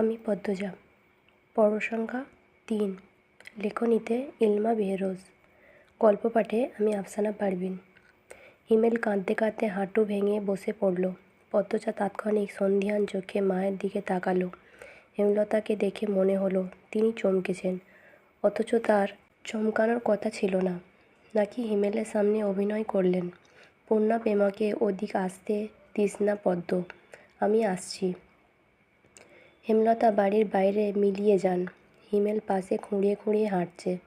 আমি পদ্মজা। পর্ব সংখ্যা তিন। লেখনীতে ইলমা বেহরোজ। গল্প পাঠে আমি আফসানা পারভিন। হিমেল কাঁদতে কাঁদতে হাঁটু ভেঙে বসে পড়ল। পদ্মজা তাৎক্ষণিক সন্ধিয়ান চোখে মায়ের দিকে তাকালো। হেমলতাকে দেখে মনে হলো তিনি চমকেছেন। অথচ তার চমকানোর কথা ছিল না। নাকি হিমেলের সামনে অভিনয় করলেন? পূর্ণা পেমাকে ওদিক আসতে দিস না পদ্ম। আমি আসছি। হেমলতা বাড়ির বাইরে মিলিয়ে যান। হিমেল পাশে খুঁড়িয়ে খুঁড়িয়ে হাঁটছে।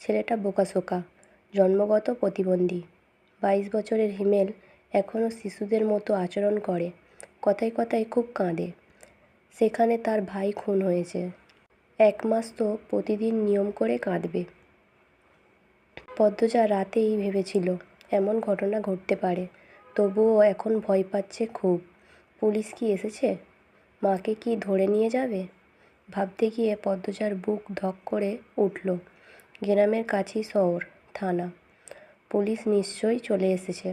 ছেলেটা বোকাশোকা জন্মগত প্রতিবন্ধী। বাইশ বছরের হিমেল এখনও শিশুদের মতো আচরণ করে, কথায় কথায় খুব কাঁদে। সেখানে তার ভাই খুন হয়েছে। এক মাস তো প্রতিদিন নিয়ম করে কাঁদবে। পদ্মজা রাতেই ভেবেছিল, এমন ঘটনা ঘটতে পারে, তবুও এখন ভয় পাচ্ছে খুব। পুলিশ কি এসেছে? মাকে কি ধরে নিয়ে যাবে? ভাবতে গিয়ে পদ্মজার বুক ধক করে উঠল। গ্রামের কাছেই শহর, থানা। পুলিশ নিশ্চয়ই চলে এসেছে।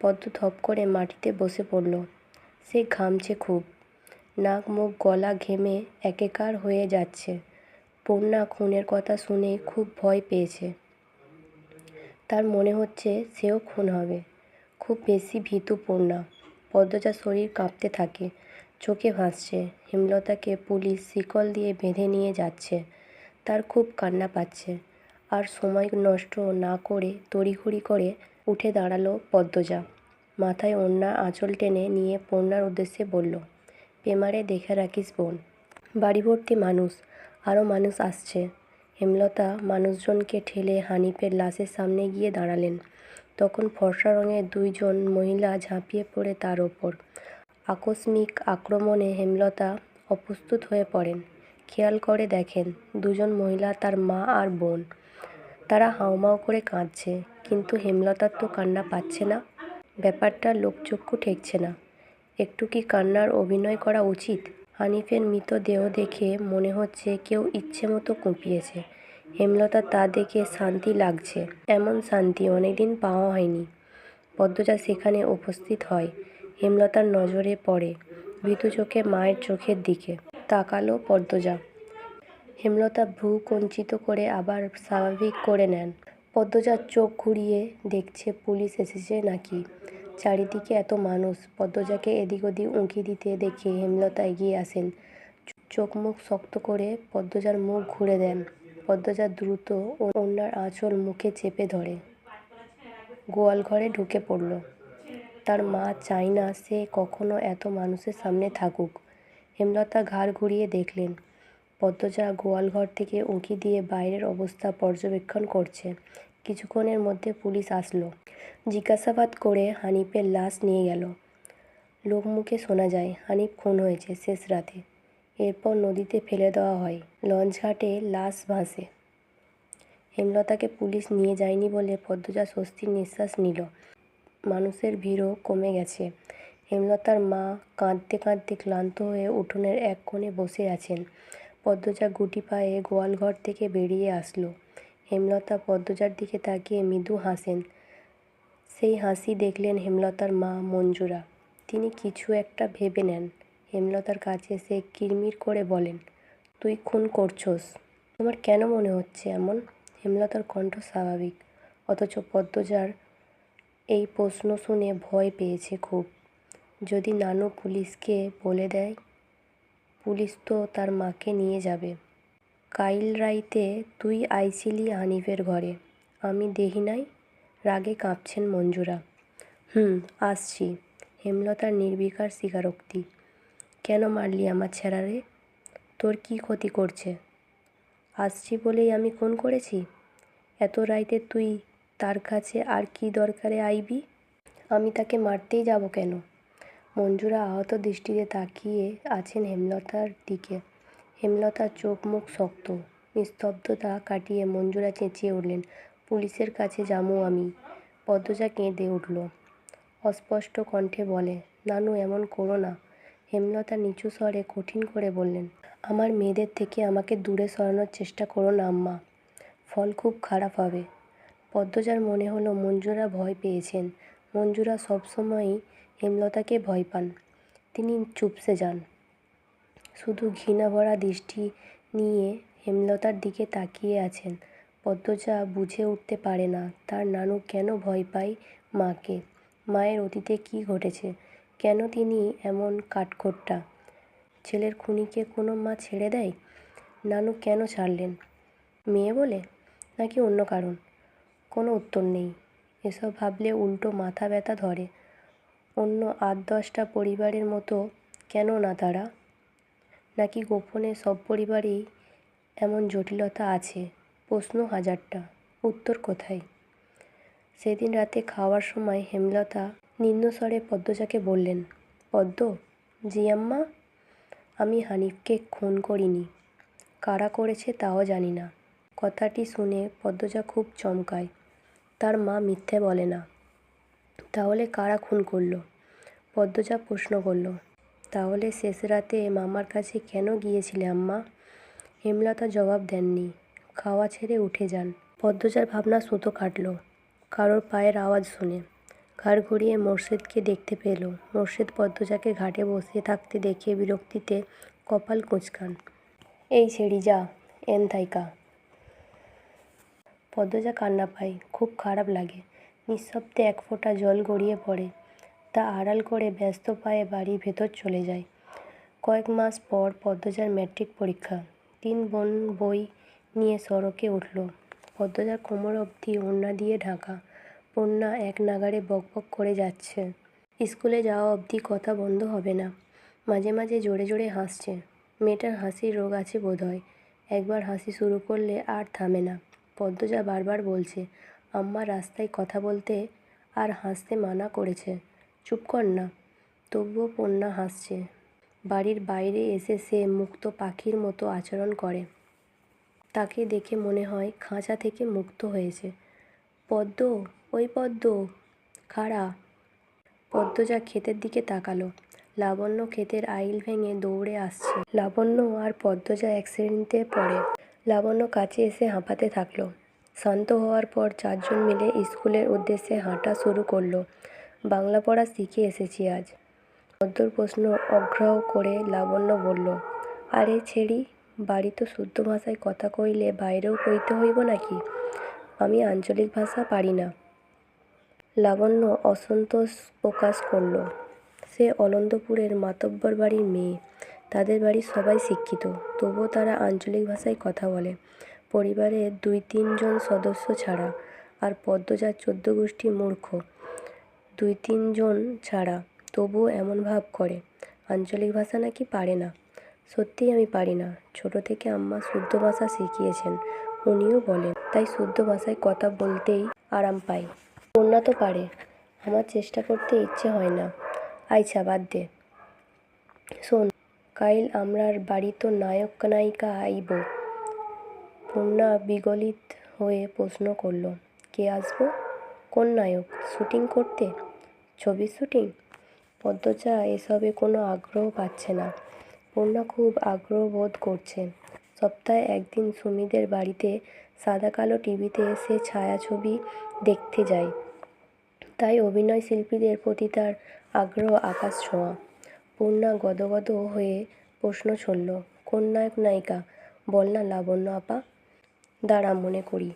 পদ্ম ধপ করে মাটিতে বসে পড়ল। সে ঘামছে খুব। নাক মুখ গলা ঘেমে একেকার হয়ে যাচ্ছে। পূর্ণা খুনের কথা শুনে খুব ভয় পেয়েছে। তার মনে হচ্ছে সেও খুন হবে। খুব বেশি ভীতু পূর্ণা। পদ্মজার শরীর কাঁপতে থাকে। চোখে ভাসছে। হেমলতাকে পুলিশ শিকল দিয়ে বেঁধে নিয়ে যাচ্ছে। তার খুব কান্না পাচ্ছে। আর সময় নষ্ট না করে তড়িঘড়ি করে উঠে দাঁড়াল পদ্মজা। মাথায় ওড়নার আঁচল টেনে নিয়ে পূর্ণার উদ্দেশ্যে বলল, পেমারে দেখে রাখিস বোন। বাড়ি ভর্তি মানুষ, আরও মানুষ আসছে। হেমলতা মানুষজনকে ঠেলে হানিফের লাশের সামনে গিয়ে দাঁড়ালেন। তখন ফর্সা রঙের দুইজন মহিলা ঝাঁপিয়ে পড়ে তার ওপর। আকস্মিক আক্রমণে হেমলতা অপ্রস্তুত হয়ে পড়েন। খেয়াল করে দেখেন, দুজন মহিলা তার মা আর বোন। তারা হাউমাউ করে কাঁদছে, কিন্তু হেমলতার তো কান্না পাচ্ছে না। ব্যাপারটা লোকচক্ষু ঠেকছে না। একটু কি কান্নার অভিনয় করা উচিত? হানিফের মৃতদেহ দেখে মনে হচ্ছে কেউ ইচ্ছে মতো কুঁপিয়েছে। হেমলতা তা দেখে শান্তি লাগছে। এমন শান্তি অনেকদিন পাওয়া হয়নি। পদ্মজা সেখানে উপস্থিত হয়। হেমলতার নজরে পড়ে ভীতু চোখে মায়ের চোখের দিকে। তাকালো পদ্মজা। হেমলতা ভ্রু কঞ্চিত করে আবার স্বাভাবিক করে নেন। পদ্মজার চোখ ঘুরিয়ে দেখছে পুলিশ এসেছে নাকি? চারিদিকে এত মানুষ। পদ্মজাকে এদিক ওদিক উঁকি দিতে দেখে হেমলতা এগিয়ে আসেন। চোখ মুখ শক্ত করে পদ্মজার মুখ ঘুরে দেন। পদ্মজা দ্রুত ওনার আঁচল মুখে চেপে ধরে। গোয়াল ঘরে ঢুকে পড়ল। তার মা চায় না সে কখনো এত মানুষের সামনে থাকুক। হেমলতা ঘাড় ঘুরিয়ে দেখলেন, পদ্মজা গোয়ালঘর থেকে উঁকি দিয়ে বাইরের অবস্থা পর্যবেক্ষণ করছে। কিছুক্ষণের মধ্যে পুলিশ আসলো, জিজ্ঞাসাবাদ করে হানিফের লাশ নিয়ে গেল। লোকমুখে শোনা যায়, হানিফ খুন হয়েছে শেষ রাতে। এরপর নদীতে ফেলে দেওয়া হয় লঞ্চঘাটে লাশ ভাসে। হেমলতাকে পুলিশ নিয়ে যায়নি বলে পদ্মজা স্বস্তির নিঃশ্বাস নিল। মানুষের ভিড়ও কমে গেছে। হেমলতার মা কাঁদতে কাঁদতে ক্লান্ত হয়ে উঠোনের এক কোণে বসে আছেন। পদ্মজা গুটি পায়ে গোয়ালঘর থেকে বেরিয়ে আসলো। হেমলতা পদ্মজার দিকে তাকিয়ে মৃদু হাসেন। সেই হাসি দেখলেন হেমলতার মা মঞ্জুরা। তিনি কিছু একটা ভেবে নেন। হেমলতার কাছে সে কিরমির করে বলেন, তুই খুন করছোস। তোমার কেন মনে হচ্ছে এমন? হেমলতার কণ্ঠ স্বাভাবিক। অথচ পদ্মজার এই প্রশ্ন শুনে ভয় পেয়েছে খুব। যদি নানু পুলিশকে বলে দেয়, পুলিশ তো তার মাকে নিয়ে যাবে। কাইল রাইতে তুই আইছিলি হানিফের ঘরে। আমি দেহি নাই, রাগে কাঁপছেন মঞ্জুরা। হুম, আসছি। হেমলতার নির্বিকার স্বীকারোক্তি। কেন মারলি আমার ছেঁড়ারে? তোর কি ক্ষতি করছে? আসছি বলেই আমি খুন করেছি? এত রাইতে তুই তার কাছে আর কি দরকারে আইবি? আমি তাকে মারতেই যাব কেন? মঞ্জুরা আহত দৃষ্টিতে তাকিয়ে আছেন হেমলতার দিকে। হেমলতার চোখ মুখ শক্ত। নিস্তব্ধতা কাটিয়ে মঞ্জুরা চেঁচিয়ে উঠলেন, পুলিশের কাছে যামু আমি। পদ্মজা কেঁদে উঠল। অস্পষ্ট কণ্ঠে বলে, নানু, এমন করো না। হেমলতা নিচু স্বরে কঠিন করে বললেন, আমার মেয়েদের থেকে আমাকে দূরে সরানোর চেষ্টা করো না, আম্মা। ফল খুব খারাপ হবে। পদ্মজার মনে হলো মঞ্জুরা ভয় পেয়েছেন। মঞ্জুরা সবসময়ই হেমলতাকে ভয় পান। তিনি চুপসে যান। শুধু ঘৃণা ভরা দৃষ্টি নিয়ে হেমলতার দিকে তাকিয়ে আছেন। পদ্মজা বুঝে উঠতে পারে না, তার নানু কেন ভয় পায় মাকে? মায়ের অতীতে কী ঘটেছে? কেন তিনি এমন কাঠখোট্টা? ছেলের খুনিকে কোনো মা ছেড়ে দেয়? নানু কেন ছাড়লেন? মেয়ে বলে? নাকি অন্য কারণ? কোনো উত্তর নেই। এসব ভাবলে উল্টো মাথা ব্যথা ধরে। অন্য আট দশটা পরিবারের মতো, কেন না তারা? নাকি গোপনে সব পরিবারেই এমন জটিলতা আছে? প্রশ্ন হাজারটা। উত্তর কোথায়? সেদিন রাতে খাওয়ার সময় হেমলতা নিম্নস্বরে পদ্মজাকে বললেন, পদ্ম, জি আম্মা, আমি হানিফকে খুন করিনি। কারা করেছে তাও জানি না। কথাটি শুনে পদ্মজা খুব চমকায়। তার মা মিথ্যে বলে না। তাহলে কারা খুন করল? পদ্মজা প্রশ্ন করল, তাহলে শেষ রাতে মামার কাছে কেন গিয়েছিলে আম্মা? হেমলতা জবাব দেননি, খাওয়া ছেড়ে উঠে যান। পদ্মজার ভাবনা সুতো কাটল, কারোর পায়ের আওয়াজ শুনে। ঘাড় ঘুরিয়ে মোর্শেদকে দেখতে পেল। মোর্শেদ পদ্মজাকে ঘাটে বসে থাকতে দেখে বিরক্তিতে কপাল কুঁচকান। এই ছেড়ি যা এন থাইকা পদ্মজা কান্না পায়, খুব খারাপ লাগে। নিঃশব্দে এক ফোঁটা জল গড়িয়ে পড়ে। তা আড়াল করে ব্যস্ত পায়ে বাড়ির ভেতর চলে যায়। কয়েক মাস পর পদ্মজার ম্যাট্রিক পরীক্ষা। তিন বোন বই নিয়ে সড়কে উঠল। পদ্মজার কোমর অবধি ওড়না দিয়ে ঢাকা। পণ্যা এক নাগাড়ে বকবক করে যাচ্ছে। স্কুলে যাওয়া অবধি কথা বন্ধ হবে না। মাঝে মাঝে জোরে জোরে হাসছে। মেয়েটার হাসির রোগ আছে বোধহয়। একবার হাসি শুরু করলে আর থামে না। পদ্মজা বারবার বলছে, আম্মা রাস্তায় কথা বলতে আর হাসতে মানা করেছে। চুপ কর না, তবুও পণ্যা হাসছে। বাড়ির বাইরে এসে সে মুক্ত পাখির মতো আচরণ করে। তাকে দেখে মনে হয় খাঁচা থেকে মুক্ত হয়েছে। পদ্ম, ওই পদ্ম, খাড়া। পদ্মজা ক্ষেতের দিকে তাকালো। লাবণ্য ক্ষেতের আইল ভেঙে দৌড়ে আসছে। লাবণ্য আর পদ্মজা শ্রেণীতে পড়ে। লাবণ্য কাছে এসে হাঁপাতে থাকল। শান্ত হওয়ার পর চারজন মিলে স্কুলের উদ্দেশ্যে হাঁটা শুরু করল। বাংলা পড়া শিখে এসেছি আজ। পদ্মর প্রশ্ন অগ্রাহ্য করে লাবণ্য বলল, আরে ছেড়ি, বাড়ি তো শুদ্ধ ভাষায় কথা কইলে বাইরেও কইতে হইব নাকি? আমি আঞ্চলিক ভাষা পারি না। লাবণ্য অসন্তোষ প্রকাশ করল, সে অলন্দপুরের মাতব্বর বাড়ির মেয়ে। তাদের বাড়ির সবাই শিক্ষিত, তবুও তারা আঞ্চলিক ভাষায় কথা বলে। পরিবারের দুই তিনজন সদস্য ছাড়া আর পদ্মজার চোদ্দ গোষ্ঠী মূর্খ, দুই তিনজন ছাড়া তবুও এমন ভাব করে, আঞ্চলিক ভাষা নাকি পারে না? সত্যিই আমি পারি না। ছোট থেকে আম্মা শুদ্ধ ভাষা শিখিয়েছেন, উনিও বলেন, তাই শুদ্ধ ভাষায় কথা বলতেই আরাম পাই। কন্যা তো পারে, আমার চেষ্টা করতে ইচ্ছে হয় না। আইছা বাদ দে। শোন কাইল আমরার বাড়ি তো নায়ক নায়িকা আইব। পূর্ণা বিগলিত হয়ে প্রশ্ন করল, কে আসব? কোন নায়ক? শুটিং করতে? ছবির শুটিং? পদ্মজা এসবে কোনো আগ্রহ পাচ্ছে না। পূর্ণা খুব আগ্রহ বোধ করছে। সপ্তাহে একদিন সুমিদের বাড়িতে সাদা কালো টিভিতে সে ছায়াছবি দেখতে যায়। তাই অভিনয় শিল্পীদের প্রতি তার আগ্রহ আকাশ ছোঁয়া। পূর্ণা গদগদ হয়ে প্রশ্ন ছড়ল কোন নায়ক নায়িকা বল না লাবণ্য আপা? দাঁড়া, মনে করি।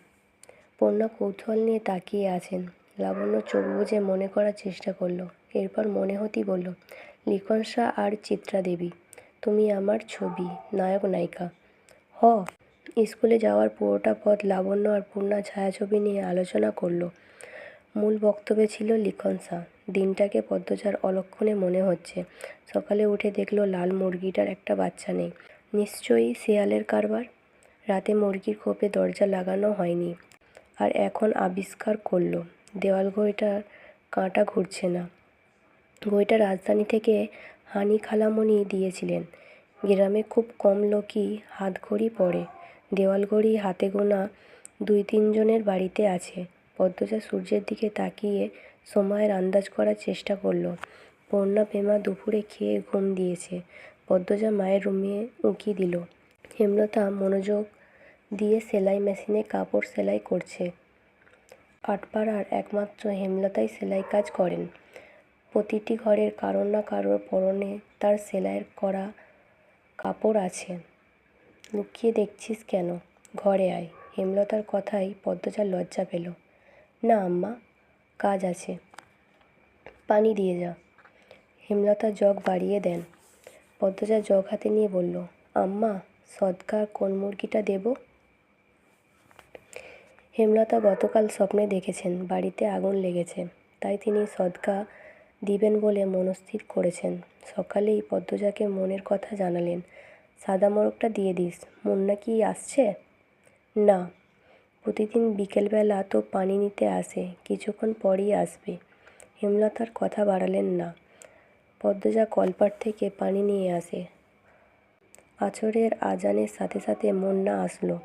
পূর্ণা কৌতূহল নিয়ে তাকিয়ে আছেন। লাবণ্য চোখ বুঝে মনে করার চেষ্টা করল। এরপর মনে হতেই বলল, লিখন শাহ আর চিত্রা দেবী, তুমি আমার ছবি, নায়ক নায়িকা। হ। স্কুলে যাওয়ার পুরোটা পথ লাবণ্য আর পূর্ণা ছায়াছবি নিয়ে আলোচনা করল। মূল বক্তব্যে ছিল লিখন শাহ। দিনটাকে পদ্মজার অলক্ষণে মনে হচ্ছে। সকালে উঠে দেখল লাল মুরগিটার একটা বাচ্চা নেই। নিশ্চয়ই শেয়ালের কারবার? রাতে মুরগির খোপে দরজা লাগানো হয়নি। আর এখন আবিষ্কার করল। দেওয়াল ঘড়িটার কাঁটা ঘুরছে না। ঘড়িটা রাজধানী থেকে হানি খালামণি দিয়েছিলেন। গ্রামে খুব কম লোকই হাতঘড়ি পরে দেওয়াল ঘড়ি হাতে গোনা দুই তিনজনের বাড়িতে আছে। পদ্মজা সূর্যের দিকে তাকিয়ে সময়ের আন্দাজ করার চেষ্টা করল। পূর্ণা পেমা দুপুরে খেয়ে ঘুম দিয়েছে। পদ্মজা মায়ের রুমে উঁকি দিল। হেমলতা মনোযোগ দিয়ে সেলাই মেশিনে কাপড় সেলাই করছে। আটপাড়ার একমাত্র হেমলতাই সেলাই কাজ করেন। প্রতিটি ঘরের কারোর না কারোর পরনে তার সেলাইয়ের করা কাপড় আছে। লুকিয়ে দেখছিস কেন? ঘরে আয়। হেমলতার কথাই পদ্মজা লজ্জা পেল। না, আম্মা। কাজ আছে। পানি দিয়ে যা। হেমলতা জগ বাড়িয়ে দেন। পদ্মজা জগ হাতে নিয়ে বলল, আম্মা, সদকার কোন মুরগিটা দেব? হেমলতা গতকাল স্বপ্নে দেখেছেন, বাড়িতে আগুন লেগেছে। তাই তিনি সদকা দিবেন বলে মনস্থির করেছেন। সকালেই পদ্মজাকে মনের কথা জানালেন, সাদা মোরগটা দিয়ে দিস, মুন্না কি আসছে? না। প্রতিদিন বিকেলবেলা তো পানি নিতে আসে, কিছুক্ষণ পরই আসবে। হেমলতার কথা বাড়ালেন না। পদ্মজা কলপাট থেকে পানি নিয়ে আসে। আছরের আজানের সাথে সাথে মুন্না আসলো।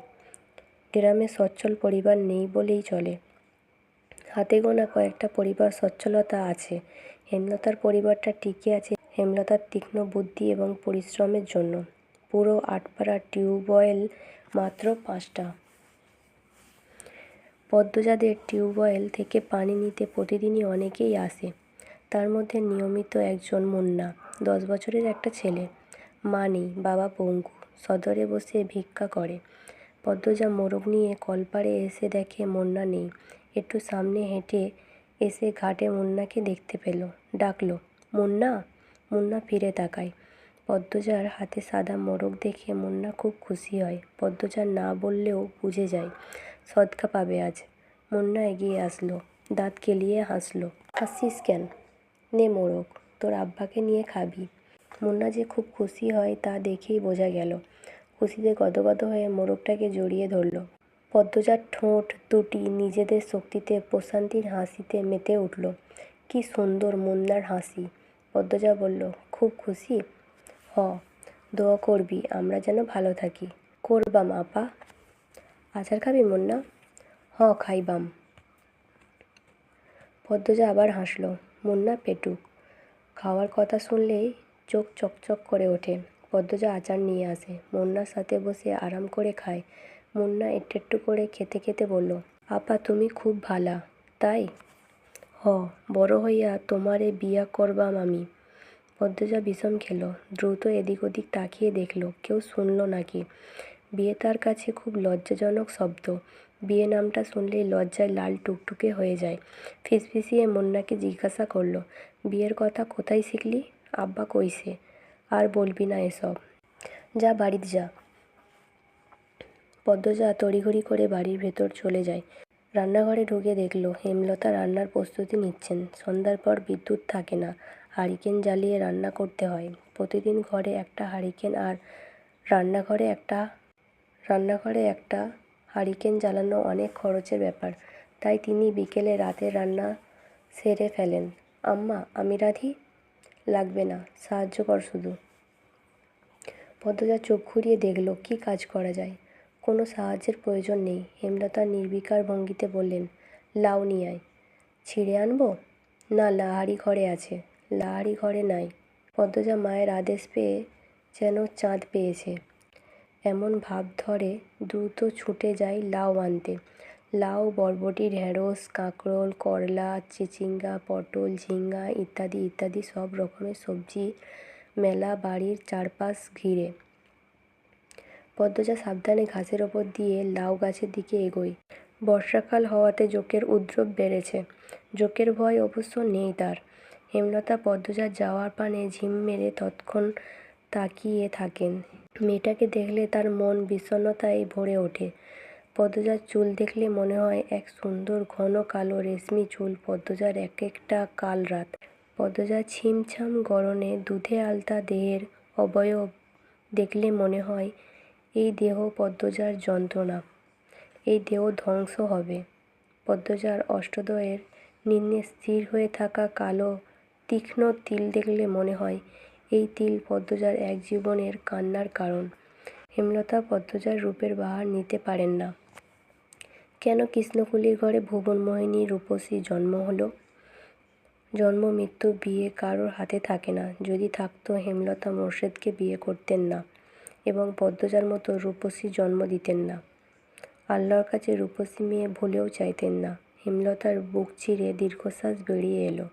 গ্রামে সচ্ছল পরিবার নেই বলেই চলে। হাতে গোনা কয়েকটা পরিবার সচ্ছলতা আছে। হেমলতার পরিবারটা টিকে আছে। হেমলতার তীক্ষ্ণ বুদ্ধি এবং পরিশ্রমের জন্য। পুরো আটপাড়ার টিউবওয়েল মাত্র পাঁচটা। পদ্মজাদের টিউবওয়েল থেকে পানি নিতে প্রতিদিনই অনেকেই আসে। তার মধ্যে নিয়মিত একজন মুন্না, দশ বছরের একটা ছেলে। মা নেই, বাবা পঙ্গু, সদরে বসে ভিক্ষা করে। পদ্মজা মোরগ নিয়ে কলপাড়ে এসে দেখে মুন্না নেই। একটু সামনে হেঁটে এসে ঘাটে মুন্নাকে দেখতে পেল। ডাকলো, মুন্না মুন্না ফিরে তাকায় পদ্মজার হাতে সাদা মোরগ দেখে মুন্না খুব খুশি হয়। পদ্মজা না বললেও বুঝে যায়। সদকা পাবে আজ। মুন্না এগিয়ে আসলো, দাঁত কেলিয়ে হাসলো। হাসছিস কেন? নে মোরগ, তোর আব্বাকে নিয়ে খাবি। মুন্না যে খুব খুশি হয় তা দেখেই বোঝা গেল। খুশিতে গদগদ হয়ে মোরগটাকে জড়িয়ে ধরল। পদ্মজার ঠোঁট, দুটি নিজেদের শক্তিতে, প্রশান্তির হাসিতে মেতে উঠল। কি সুন্দর মুন্নার হাসি। পদ্মজা বলল, খুব খুশি? হ, দোয়া করবি, আমরা যেন ভালো থাকি। করবাম, আপা। আচার খাবি মুন্না হ, খাইবাম। পদ্মজা আবার হাসলো। মুন্না পেটুক। খাওয়ার কথা শুনলেই চোখ চকচক করে ওঠে। পদ্মজা আচার নিয়ে আসে। মুন্নার সাথে বসে আরাম করে খায়। মুন্না একটু একটু করে খেতে খেতে বলল, আপা, তুমি খুব ভালা, তাই? হ, বড় হইয়া তোমারে বিয়া করবাম আমি। পদ্মজা বিষম খেলো। দ্রুত এদিক ওদিক তাকিয়ে দেখল। কেউ শুনলো নাকি? বিয়ে তার কাছে খুব লজ্জাজনক শব্দ। বিয়ে নামটা শুনলেই লজ্জায় লাল টুকটুকে হয়ে যায়। ফিসফিসিয়ে মুন্নাকে জিজ্ঞাসা করল, বিয়ের কথা কোথায় শিখলি? আব্বা কইছে, আর বলবি না এসব। যা বাড়িতে যা। পদ্মজা তড়িঘড়ি করে বাড়ির ভেতর চলে যায়। রান্নাঘরে ঢুকে দেখল, হেমলতা রান্নার প্রস্তুতি নিচ্ছেন। সন্ধ্যার পর বিদ্যুৎ থাকে না, হারিকেন জ্বালিয়ে রান্না করতে হয়। প্রতিদিন ঘরে একটা হারিকেন আর রান্নাঘরে একটা রান্নাঘরে একটা হারিকেন জ্বালানো অনেক খরচের ব্যাপার। তাই তিনি বিকেলে রাতের রান্না সেরে ফেলেন। আম্মা, আমি রাধি? লাগবে না, সাহায্য কর শুধু। পদ্মজা চোখ ঘুরিয়ে দেখল, কি কাজ করা যায়? কোনো সাহায্যের প্রয়োজন নেই। হেমলতা নির্বিকার ভঙ্গিতে বললেন, লাউ নিয়ে আয়। ছিঁড়ে আনব? না, লাহারি ঘরে আছে। লাহারি ঘরে নাই। পদ্মজা মায়ের আদেশ পেয়ে যেন চাঁদ পেয়েছে। এমন ভাব ধরে, দ্রুত ছুটে যায় লাউ আনতে। লাউ বরবটি ঢেঁড়স, কাঁকরোল, করলা, চিচিঙ্গা, পটল, ঝিঙ্গা ইত্যাদি ইত্যাদি সব রকমের সবজি মেলা বাড়ির চারপাশ ঘিরে। পদ্মজা সাবধানে ঘাসের ওপর দিয়ে লাউ গাছের দিকে এগোয়। বর্ষাকাল হওয়াতে জোকের উদ্রব বেড়েছে। জোকের ভয় অবশ্য নেই তার। হেমলতা পদ্মজার যাওয়ার পানে ঝিম মেরে তৎক্ষণ তাকিয়ে থাকেন। মেয়েটাকে দেখলে তার মন বিষণ্ণতায় ভরে ওঠে। পদ্মজার চুল দেখলে মনে হয় এক সুন্দর ঘন কালো রেশমি চুল পদ্মজার এক একটা কাল রাত। পদ্মজার ছিমছাম গরনে দুধে আলতা দেহের অবয়ব দেখলে মনে হয়, এই দেহ পদ্মজার যন্ত্রণা, এই দেহ ধ্বংস হবে। পদ্মজার অষ্টদয়ের নিম্নে স্থির হয়ে থাকা কালো, তীক্ষ্ণ তিল দেখলে মনে হয় এই তিল পদ্মজার এক জীবনের কান্নার কারণ। হেমলতা পদ্মজার রূপের বাহার নিতে পারেন না। কেন কৃষ্ণকুলির ঘরে ভুবনমোহিনী রূপসী জন্ম হলো? জন্ম, মৃত্যু, বিয়ে কারোর হাতে থাকে না। যদি থাকতো, হেমলতা মোর্শেদকে বিয়ে করতেন না এবং পদ্মজার মতো রূপসী জন্ম দিতেন না। আল্লাহর কাছে রূপসী মেয়ে ভুলেও চাইতেন না। হেমলতার বুক চিরে দীর্ঘশ্বাস বেরিয়ে এলো।